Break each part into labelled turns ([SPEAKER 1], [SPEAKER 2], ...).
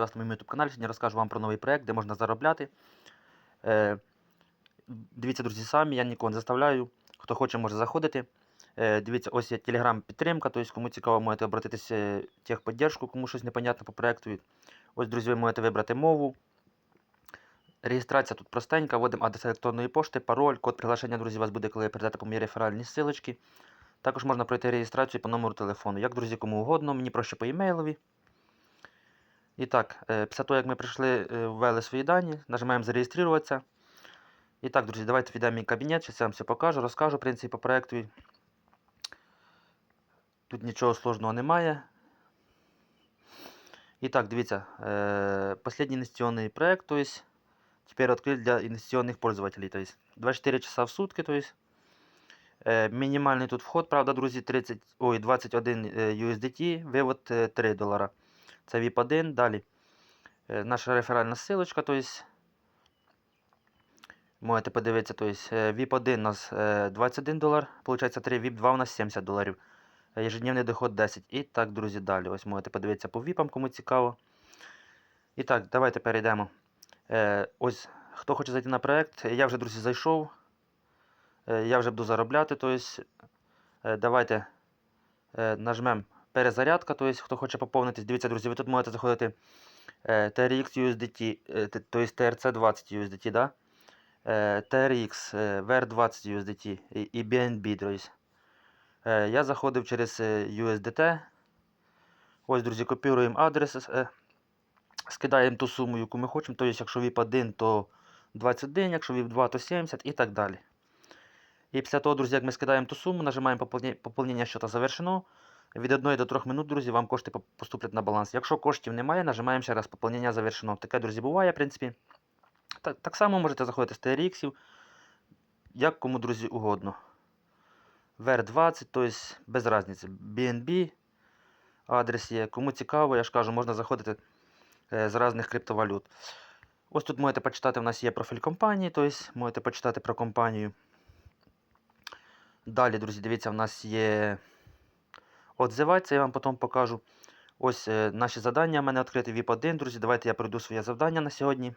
[SPEAKER 1] Вітаю вас на моєму YouTube каналі. Сьогодні розкажу вам про новий проект, де можна заробляти. Е, дивіться, друзі, самі, я нікого не заставляю. Хто хоче, може заходити. Е, дивіться, ось є Telegram підтримка, тобто кому цікаво, можете обратитися в техподдержку, кому щось непонятно по проекту. Ось, друзі, ви можете вибрати мову. Реєстрація тут простенька, вводимо адрес електронної пошти, пароль, код приглашення, друзі, у вас буде, коли перейдете по моїй реферальній ссылочці. Також можна пройти реєстрацію по номеру телефону. Як, друзі, кому угодно, мені проще по емейлові. І так, е, після того, як ми прийшли, е, ввели свої дані, нажимаємо зареєструватися. І так, друзі, давайте війдемо мій кабінет, зараз я вам все покажу, розкажу в принципі по проекту. Тут нічого сложного немає. І так, дивіться, е, последний інвестиційний проект, то есть, теперь открыт для инвестиционных пользователей. То есть 24 часа в сутки. То есть, мінімальний тут вход, правда, друзі, 30, ой, 21 е, USDT, вивод е, 3 долара. Це VIP1. Далі е, наша реферальна ссылочка, то есть, можете подивитися, то есть, е, VIP1 у нас е, 21 долар, получається 3, VIP2 у нас 70 доларів. Е, Ежедневний доход 10. І так, друзі, далі. Ось можете подивитися по VIP, кому цікаво. І так, давайте перейдемо. Е, ось, хто хоче зайти на проект, я вже, друзі, зайшов. Е, я вже буду заробляти. Тобто, е, давайте е, нажмемо перезарядка. Тобто, хто хоче поповнитись, дивіться, друзі, ви тут можете заходити е, TRX USDT, е, тобто TRC20 USDT, да? е, TRX, е, VR20 USDT і, BNB, друзі. Я заходив через USDT. Ось, друзі, копіруємо адрес. скидаємо ту суму, яку ми хочемо. Тобто, якщо VIP 1, то 21, якщо VIP 2, то 70 і так далі. І після того, друзі, як ми скидаємо ту суму, нажимаємо поповнення щота завершено. Від 1 до 3 минут, друзі, вам кошти поступлять на баланс. Якщо коштів немає, нажимаємо ще раз поповнення завершено. Таке, друзі, буває, в принципі. Так, так само можете заходити з TRX, як кому, друзі, угодно. VR20, тобто без різниці. BNB адрес є. Кому цікаво, я ж кажу, можна заходити е, з різних криптовалют. Ось тут можете почитати, у нас є профіль компанії, тобто можете почитати про компанію. Далі, друзі, дивіться, в нас є отзивати, я вам потім покажу. Ось е, наші завдання. У мене відкритий VIP 1, друзі. Давайте я пройду своє завдання на сьогодні.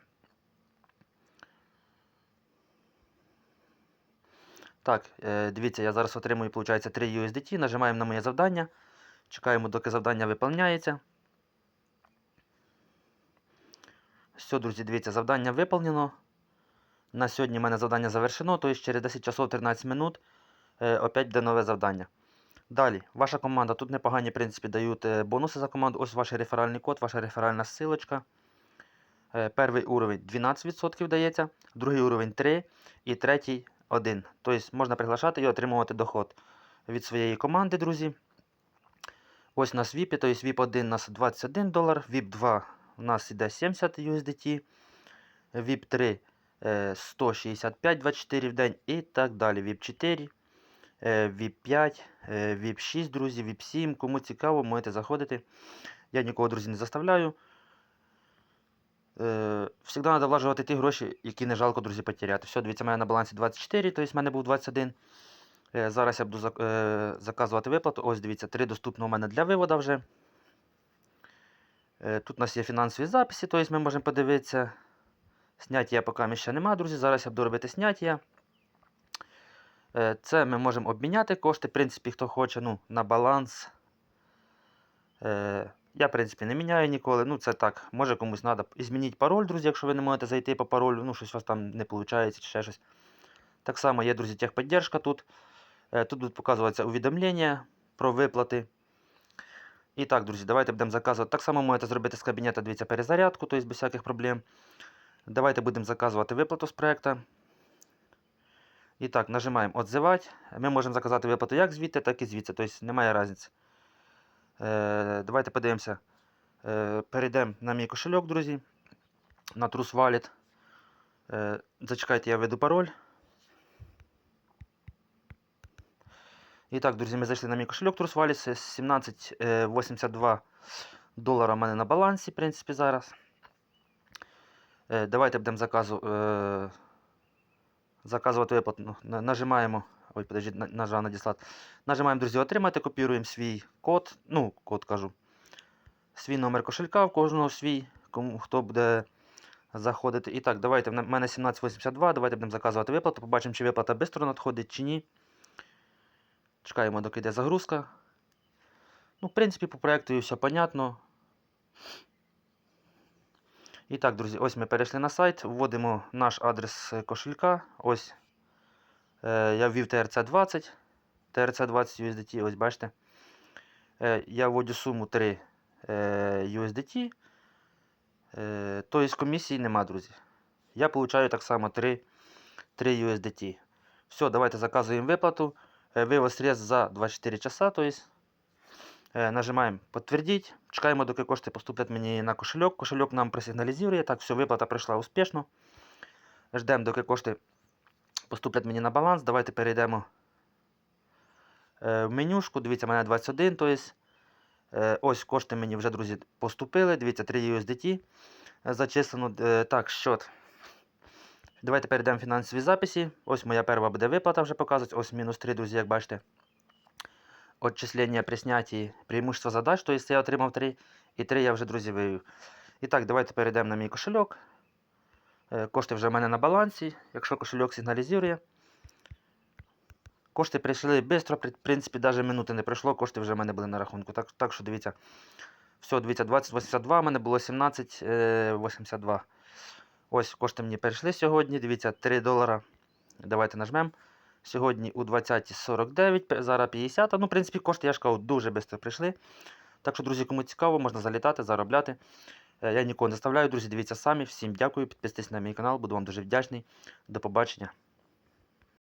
[SPEAKER 1] Так, е, дивіться, я зараз отримую, виходить, 3 USDT. Нажимаємо на моє завдання. Чекаємо, доки завдання виповняється. Все, друзі, дивіться, завдання виповнено. На сьогодні в мене завдання завершено, тобто через 10 часов 13 минут е, опять буде нове завдання. Далі, ваша команда. Тут непогані, в принципі, дають е, бонуси за команду. Ось ваш реферальний код, ваша реферальна ссылочка. Е, перший уровень 12% дається, другий уровень 3 і третій 1. Тобто можна приглашати і отримувати доход від своєї команди, друзі. Ось у нас VIP, тобто VIP 1 у нас 21 долар, VIP 2 у нас іде 70 USDT, VIP 3 е, 165 24 в день і так далі. VIP 4, е, VIP 5, е, VIP 6, друзі, VIP 7. Кому цікаво, можете заходити. Я нікого, друзі, не заставляю. Е, Всегда треба влажувати ті гроші, які не жалко, друзі, потеряти. Все, дивіться, у мене на балансі 24, тобто в мене був 21. Е, Зараз я буду е, заказувати виплату. Ось дивіться, 3 доступно у мене для виводу вже. Тут у нас є фінансові записи, тобто ми можемо подивитися. Сняття поки ще немає, друзі. Зараз я буду робити сняття. Е, Це ми можемо обміняти кошти, в принципі, хто хоче, ну, на баланс. Е, Я, в принципі, не міняю ніколи. Ну, це так, може комусь треба. Змініть пароль, друзі, якщо ви не можете зайти по паролю, ну, щось у вас там не виходить, чи ще щось. Так само є, друзі, техподдержка тут. Е, Тут будуть показуватися увідомлення про виплати. І так, друзі, давайте будемо заказувати. Так само можете зробити з кабінету, дивіться, перезарядку, тобто без всяких проблем. Давайте будемо заказувати виплату з проекту. І так, нажимаємо «Отзивати». Ми можемо заказати виплату як звідти, так і звідси. Тобто немає різниці. Е, давайте подивимося. Е, перейдемо на мій кошельок, друзі. На Trust Wallet. Е, зачекайте, я введу пароль. І так, друзі, ми зайшли на мій кошельок Trust Wallet. 17,82 долара в мене на балансі, в принципі, зараз. Е, давайте будемо заказу, е, заказувати виплату. Ну, Нажимаємо. Ой, подожди, на- нажав надіслати. Нажимаємо, друзі, отримати, копіруємо свій код. Ну, код кажу. Свій номер кошелька, в кожного свій кому хто буде заходити. І так, давайте. В мене 1782. Давайте будемо заказувати виплату. Побачимо, чи виплата швидко надходить, чи ні. Чекаємо, доки йде загрузка. Ну, в принципі, по проекту все понятно. І так, друзі, ось ми перейшли на сайт, вводимо наш адрес кошелька. Ось е, я ввів TRC20, TRC20 USDT, ось бачите. Е, я вводю суму 3 е, USDT. Тобто комісії нема, друзі. Я получаю так само 3, 3 USDT. Все, давайте заказуємо виплату. Вивоз средств за 24 часа. Е, нажимаємо підтвердіть. Чекаємо, доки кошти поступлять мені на кошельок. Кошельок нам просигналізує. Так, все, виплата пройшла успішно. Ждемо, доки кошти поступлять мені на баланс. Давайте перейдемо е, в менюшку. Дивіться, мене 21. Тобто, е, ось кошти мені вже, друзі, поступили. Дивіться, 3 USDT зачислено. Е, так, счет. Давайте перейдемо в фінансові записи. Ось моя перша буде виплата вже показувати. Ось мінус 3, друзі, як бачите. Отчислення при снятті преимущества задач, тобто я отримав 3. І 3 я вже, друзі, вивів. І так, давайте перейдемо на мій кошельок. Е, Кошти вже в мене на балансі, якщо кошельок сигналізує. Кошти прийшли швидко, в принципі, навіть минути не пройшло, кошти вже в мене були на рахунку. Так, так що дивіться. Все, дивіться, 2082, в мене було 1782. Ось кошти мені перейшли сьогодні. Дивіться, 3 долара. Давайте нажмемо. Сьогодні у 20.49, зараз 50. Ну, в принципі, кошти, я ж кажу, дуже швидко прийшли. Так що, друзі, кому цікаво, можна залітати, заробляти. Е, Я нікого не ставляю. друзі, дивіться самі. Всім дякую, підписуйтесь на мій канал, буду вам дуже вдячний. До побачення.